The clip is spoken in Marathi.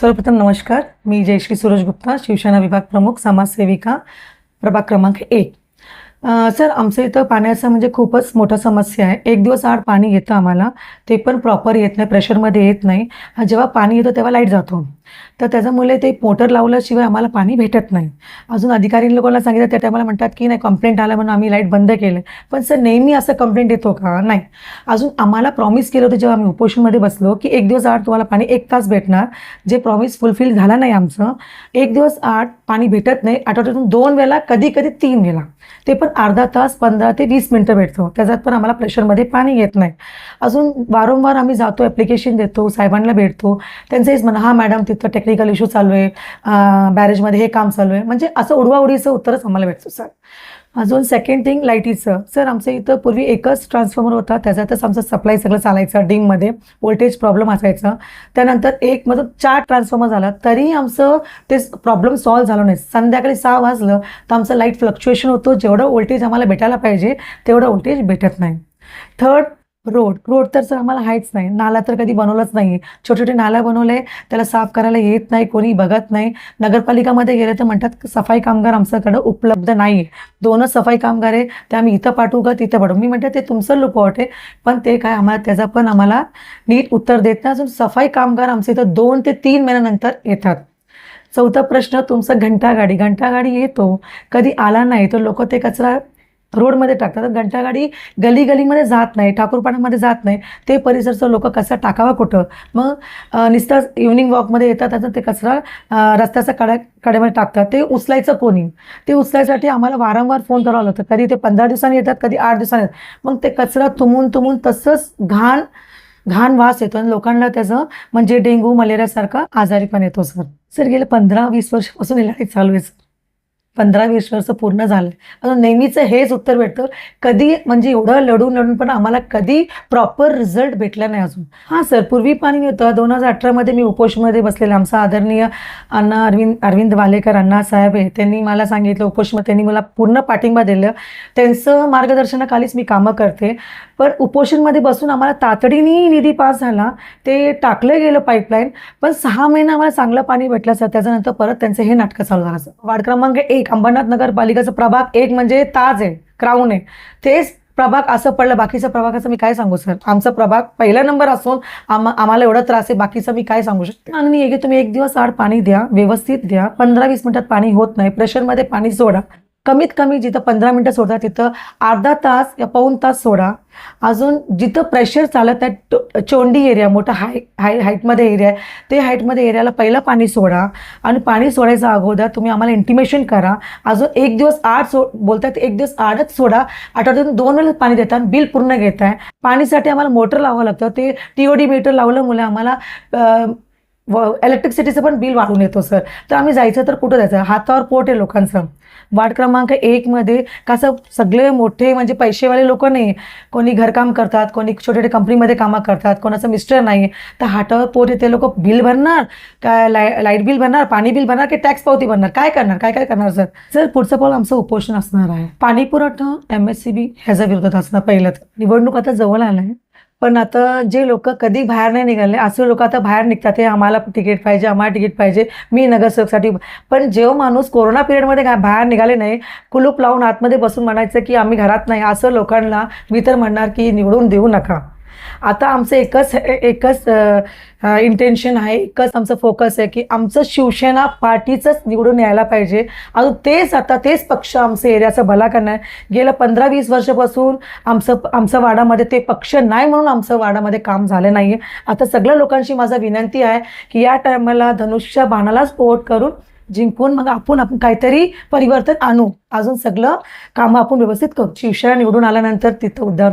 सर्वप्रथम नमस्कार. मी जयश्री सुरज गुप्ता शिवसेना विभाग प्रमुख समाजसेविका प्रभाग क्रमांक एक. सर आमच्या इथं पाण्याचं म्हणजे खूपच मोठा समस्या आहे. एक दिवस आड पाणी येतं आम्हाला. ते पण प्रॉपर येत नाही प्रेशरमध्ये येत नाही. जेव्हा पाणी येतं तेव्हा लाइट जातो. तर त्याच्यामुळे ते मोटर लावल्याशिवाय आम्हाला पाणी भेटत नाही. अजून अधिकारी लोकांना सांगितलं त्या टायमाला म्हणतात की नाही कंप्लेंट आला म्हणून आम्ही लाइट बंद केलं. पण सर नेहमी असं कंप्लेंट येतो का? नाही. अजून आम्हाला प्रॉमिस केलं होतं जेव्हा आम्ही उपोषणमध्ये बसलो की एक दिवस आठ तुम्हाला पाणी एक तास भेटणार जे प्रॉमिस फुलफिल झाला नाही आमचं एक दिवस आठ पाणी भेटत नाही. आठवड्यातून दोन वेळा कधी कधी तीन वेळा. ते पण अर्धा तास पंधरा ते वीस मिनटं भेटतो. त्याच्यात पण आम्हाला प्रेशरमध्ये पाणी येत नाही. अजून वारंवार आम्ही जातो ॲप्लिकेशन देतो साहेबांना भेटतो. त्यांचं हेच म्हणा हा मॅडम तिथं टेक्निकल इश्यू चालू आहे. बॅरेजमध्ये हे काम चालू आहे. म्हणजे असं उडवाउडीचं उत्तरच आम्हाला भेटतो सर अजून सेकंड थिंग लाईटीचं सर आमच्या इथं पूर्वी एकच ट्रान्सफॉर्मर होता. त्याच्यातच आमचं सप्लाय सगळं चालायचं डिंगमध्ये व्होल्टेज प्रॉब्लेम असायचा. त्यानंतर एक मतलब चार ट्रान्सफॉर्मर झाला. तरी आमचं ते प्रॉब्लेम सॉल्व्ह झालं नाही. संध्याकाळी सहा वाजलं तर आमचं लाइट फ्लक्च्युएशन होतो. जेवढं व्होल्टेज आम्हाला भेटायला पाहिजे तेवढं व्होल्टेज भेटत नाही. थर्ड रोड रोड तर सर आम्हाला आहेच नाही. नाला तर कधी बनवलंच नाही छोटे छोटे नाला बनवले त्याला साफ करायला येत नाही कोणी बघत नाही. नगरपालिकामध्ये गेले तर म्हणतात सफाई कामगार आमच्याकडं उपलब्ध नाही आहे दोनच सफाई कामगार आहे ते आम्ही इथं पाठवू का तिथं पाठवू? मी म्हणते ते तुमचं लुपवट आहे पण ते काय आम्हाला त्याचा पण आम्हाला नीट उत्तर देत नाही. अजून सफाई कामगार आमच्या इथं दोन ते तीन महिन्यानंतर येतात. चौथा प्रश्न तुमचा घंटागाडी. घंटागाडी येतो. कधी आला नाही तर लोक ते कचरा रोडमध्ये टाकतात. तर घंटागाडी गली गलीमध्ये जात नाही ठाकूरपाड्यामध्ये जात नाही. ते परिसरचं लोक कचरा टाकावा कुठं? मग नुसतं इव्हनिंग वॉकमध्ये येतात आता ते कचरा अं, रस्त्याच्या कड्या कड्यामध्ये टाकतात. ते उचलायचं कोणी? ते उचलायसाठी आम्हाला वारंवार फोन करावं लागतं. कधी ते पंधरा दिवसांनी येतात कधी आठ दिवसांनी येतात. मग ते कचरा तुमून तुमून तसंच घाण घाण वास येतो. आणि लोकांना त्याचं म्हणजे डेंग्यू मलेरियासारखा आजारी पण येतो सर. सर गेले पंधरा वीस वर्षापासून इलाज चालू आहे सर. पंधरा वीस वर्ष पूर्ण झालं. अजून नेहमीचं हेच उत्तर भेटतं. कधी म्हणजे एवढं लढून लढून पण आम्हाला कधी प्रॉपर रिझल्ट भेटला नाही अजून. हां सर पूर्वी पाणी होतं. दोन हजार अठरामध्ये मी उपोषमध्ये बसलेले. आमचा आदरणीय अण्णा अरविंद अरविंद वालेकर अण्णा साहेब हे त्यांनी मला सांगितलं उपोषमध्ये त्यांनी मला पूर्ण पाठिंबा दिलं. त्यांचं मार्गदर्शनाखालीच मी कामं करते. पण उपोषणमध्ये बसून आम्हाला तातडीने निधी पास झाला. ते टाकलं गेलं पाईपलाईन पण सहा महिने आम्हाला चांगलं पाणी भेटलं सर त्याच्यानंतर परत त्यांचं हे नाटकं चालू झालं सर वार्ड क्रमांक एक अंबरनाथ नगरपालिकेचा प्रभाग एक म्हणजे ताज आहे क्राऊन आहे. तेच प्रभाग असं पडलं. बाकीच्या प्रभागाचं मी काय सांगू सर? आमचा प्रभाग पहिला नंबर असून आम आम्हाला एवढा त्रास आहे. बाकीचं मी काय सांगू शकते? आणि तुम्ही एक दिवस आड पाणी द्या व्यवस्थित द्या. पंधरा वीस मिनिटात पाणी होत नाही. प्रेशरमध्ये पाणी सोडा. कमीत कमी जिथं पंधरा मिनटं सोडता तिथं अर्धा तास या पाऊण तास सोडा. अजून जिथं प्रेशर चालत आहे टो- चोंडी एरिया मोठा हाय हाय हाईटमध्ये एरिया आहे ते हाईटमध्ये एरियाला पहिलं पाणी सोडा. आणि पाणी सोडायच्या अगोदर तुम्ही आम्हाला इंटिमेशन करा. अजून एक दिवस आड सो बोलतात एक दिवस आडच सोडा. आठवड्यातून दोन वेळेस पाणी देतात बिल पूर्ण घेत आहे पाणीसाठी आम्हाला मोटर लावावं लागतं. ते टी ओ डी मीटर लावल्यामुळे आम्हाला व इलेक्ट्रिसिटीचं पण बिल वाढून येतो सर तर आम्ही जायचं तर कुठं जायचं? हातावर पोट आहे लोकांचं. वार्ड क्रमांक एकमध्ये कसं सगळे मोठे म्हणजे पैसेवाले लोक नाही. कोणी घरकाम करतात कोणी छोटे छोटे कंपनीमध्ये कामं करतात कोणाचं मिस्टर नाही. तर हातावर पोट येते लोक बिल भरणार? काय लाय लाइट बिल भरणार? पाणी बिल भरणार? की टॅक्स पावती भरणार? काय करणार? काय काय करणार सर सर पुढचं पाऊल आमचं उपोषण असणार आहे. पाणी पुरवठा एम एस सी बी ह्याच्या विरोधात असणार पहिलं. तर निवडणूक आता जवळ आलं आहे पण आता जे लोक कधी बाहेर नाही निघाले असे लोक आता बाहेर निघतात हे आम्हाला तिकीट पाहिजे आम्हाला तिकीट पाहिजे मी नगरसेवकसाठी. पण जेव्हा माणूस कोरोना पिरियडमध्ये बाहेर निघाले नाही कुलूप लावून आतमध्ये बसून म्हणायचं की आम्ही घरात नाही असं लोकांना मी तर म्हणणार की निवडून देऊ नका. आता आमचं एकच एकच इंटेन्शन आहे एकच आमचं फोकस आहे की आमचं शिवसेना पार्टीचंच निवडून यायला पाहिजे. अजून तेच आता तेच पक्ष आमचं एरियाचा भला करणार गेलं पंधरा वीस वर्षापासून आमचं आमचं वाडामध्ये ते पक्ष नाही म्हणून आमचं वाडामध्ये काम झालं नाही आहे आता सगळ्या लोकांशी माझा विनंती आहे की या टायमाला धनुष्य बाणालाच पोट करून जिंकून मग आपण आपण काहीतरी परिवर्तन आणू. अजून सगळं कामं आपण व्यवस्थित करू. शिवसेना निवडून आल्यानंतर तिथं उद्धार